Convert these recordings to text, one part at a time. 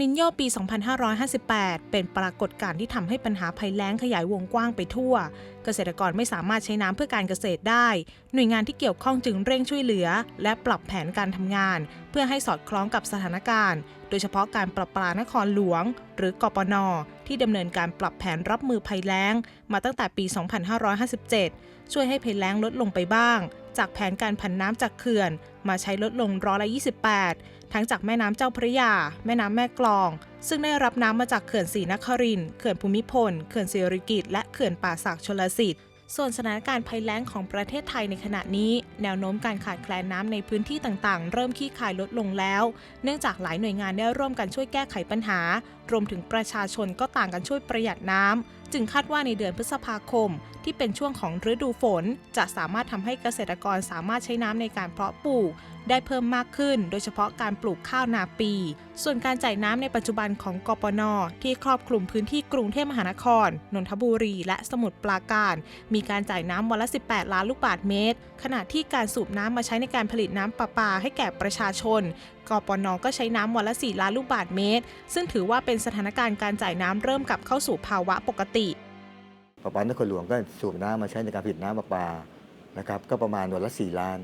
นินโยปี 2558 เป็นปรากฏการณ์ที่ทำให้ปัญหาภัยแล้งขยายวงกว้างไปทั่ว เกษตรกรไม่สามารถใช้น้ำเพื่อการเกษตรได้ หน่วยงานที่เกี่ยวข้องจึงเร่งช่วยเหลือ และปรับแผนการทำงาน เพื่อให้สอดคล้องกับสถานการณ์ โดยเฉพาะการประปรานครหลวง หรือกปน ที่ดำเนินการปรับแผนรับมือภัยแล้ง มาตั้งแต่ปี 2557 ช่วยให้ภัยแล้งลดลงไปบ้าง จากแผนการผันน้ำจากเขื่อน มาใช้ลดลงร้อยละ 28 ทั้งจากแม่น้ำเจ้าพระยา แม่น้ำแม่กลอง ซึ่งได้รับน้ำมาจากเขื่อนศรีนครินเขื่อนภูมิพล เขื่อนสิริกิติ์และเขื่อนป่าสักชลสิทธิ์ส่วนสถานการณ์ภัยแล้งของประเทศไทยในขณะนี้ แนวโน้มการขาดแคลนน้ำในพื้นที่ต่างๆ เริ่มขี้คายลดลงแล้ว เนื่องจากหลายหน่วยงานได้ร่วมกันช่วยแก้ไขปัญหา รวมถึงประชาชนก็ต่างกันช่วยประหยัดน้ำ จึงคาดว่าในเดือนพฤษภาคม ที่เป็นช่วงของฤดูฝน จะสามารถทำให้เกษตรกรสามารถใช้น้ำในการเพาะปลูก ได้เพิ่มมากขึ้น โดยเฉพาะการปลูกข้าวนาปี ส่วนการจ่ายน้ำในปัจจุบันของกปน ที่ครอบคลุมพื้นที่กรุงเทพมหานคร นนทบุรี และสมุทรปราการ มีการจ่ายน้ำวันละ 18 ล้านลูกบาศก์เมตร ขณะที่การสูบน้ำมาใช้ในการผลิตน้ำประปาให้แก่ประชาชน กปนก็ใช้น้ำวันละ 4 ล้านลูกบาศก์เมตร ซึ่งถือว่าเป็นสถานการณ์การจ่ายน้ำเริ่มกลับเข้าสู่ภาวะปกติประปานครหลวงก็สูบน้ำมาใช้ในการผลิตน้ำประปานะครับก็ประมาณวันละ 4 ล้าน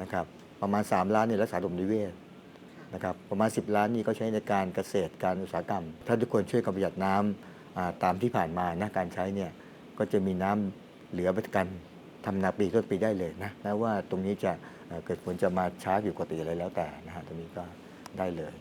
นะครับประมาณ 3 ล้านนี่รักษาระบบนิเวศนะครับประมาณ 10 ล้านนี่ก็ใช้ในการเกษตรการอุตสาหกรรม ถ้าทุกคนช่วยกันประหยัดน้ำตามที่ผ่านมานะการใช้เนี่ยก็จะมีน้ำเหลือไว้กัน ทำนาปีต้นปีได้เลยนะแม้ว่าตรงนี้จะเกิดฝนจะมาช้าอยู่ปกติอะไรแล้วแต่นะฮะตรงนี้ก็ได้เลย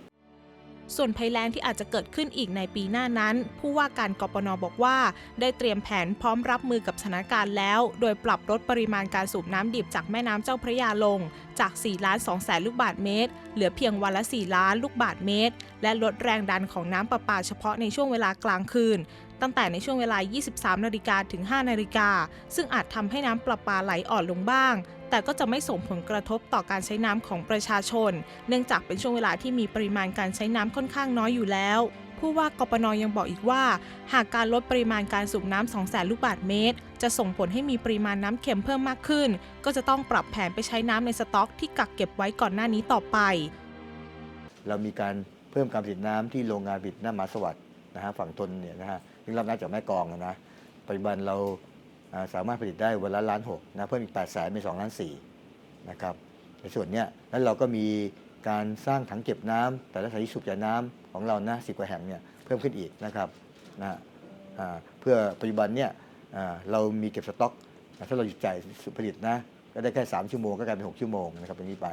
ส่วนภัยแล้งที่อาจจะเกิดขึ้นอีกในปีหน้านั้น ผู้ว่าการกปนบอกว่า ได้เตรียมแผนพร้อมรับมือกับสถานการณ์แล้ว โดยปรับลดปริมาณการสูบน้ำดิบจากแม่น้ำเจ้าพระยาลง จาก4ล้าน2แสนลูกบาศก์เมตร เหลือเพียงวันละ 4 ล้านลูกบาศก์เมตร และลดแรงดันของน้ำประปาเฉพาะในช่วงเวลากลางคืนตั้งแต่ในช่วงเวลา 23 นาฬิกาถึง 5 นาฬิกา ซึ่งอาจทำให้น้ำประปาไหลอ่อนลงบ้าง แต่ก็จะไม่ส่งผลกระทบต่อการใช้น้ำของประชาชน เนื่องจากเป็นช่วงเวลาที่มีปริมาณการใช้น้ำค่อนข้างน้อยอยู่แล้วผู้ว่ากปนยังบอกอีกว่า หากการลดปริมาณการสูบน้ำ2แสนลูกบาศก์เมตร จะส่งผลให้มีปริมาณน้ำเค็มเพิ่มมากขึ้น ก็จะต้องปรับแผนไปใช้น้ำในสต็อกที่กักเก็บไว้ก่อนหน้านี้ต่อไป เรามีการเพิ่มการผลิตน้ำที่โรงงานผลิตน้ำมาสวัสด์นะฮะฝั่งทนเนี่ยนะฮะซึ่งรับน้ำจากแม่กองนะปัจจุบันเรา สามารถผลิตได้วันละล้านหกนะเพิ่มอีก8ปดแสนเป็นสองล้านสี่นะครับในส่วนเนี้ยแล้วเราก็มีการสร้างถังเก็บน้ำแต่ละสานีสูบจายน้ำของเรานะสิบกว่าแห่งเนี่ยเพิ่มขึ้นอีกนะครับนะเพื่อปัจจุบันเนี่ยเรามีเก็บสต็อกถ้าเราหยุดจ่ายผลิตนะก็ได้แค่ 3 ชั่วโมงก็กลายเป็น 6 ชั่วโมงนะครับตรงนี้ไป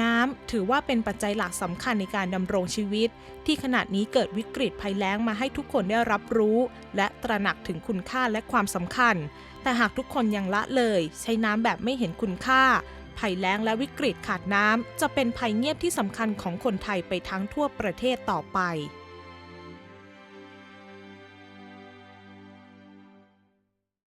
น้ำถือว่าเป็นปัจจัยหลักสำคัญในการดำรงชีวิต ที่ขณะนี้เกิดวิกฤตภัยแล้งมาให้ทุกคนได้รับรู้ และตระหนักถึงคุณค่าและความสำคัญ แต่หากทุกคนยังละเลย ใช้น้ำแบบไม่เห็นคุณค่า ภัยแล้งและวิกฤตขาดน้ำจะเป็นภัยเงียบที่สำคัญของคนไทยไปทั้งทั่วประเทศต่อไป